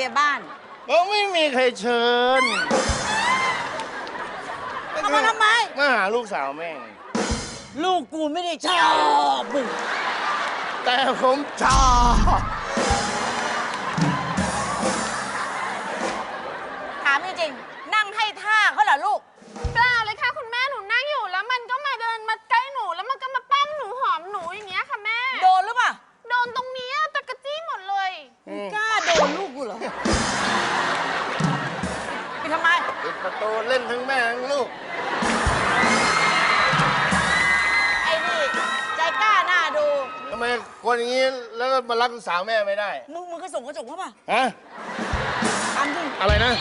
ลียบ้านก็ไม่มีใครเชิญเอามาทำไม มาหาลูกสาวแม่ลูกกูไม่ได้ชอบมึงแต่ผมชอบถามจริงๆนั่งให้ท่าเขา ประตูเล่นทั้งแม่ทั้งลูก ไอ้นี่ใจกล้าหน้าดู ทำไมคนอย่างนี้แล้วก็มารักลูกสาวแม่ไม่ได้ มึงมึงก็ส่งกระจกเขาป่ะฮะ ทำจริงอะไรนะ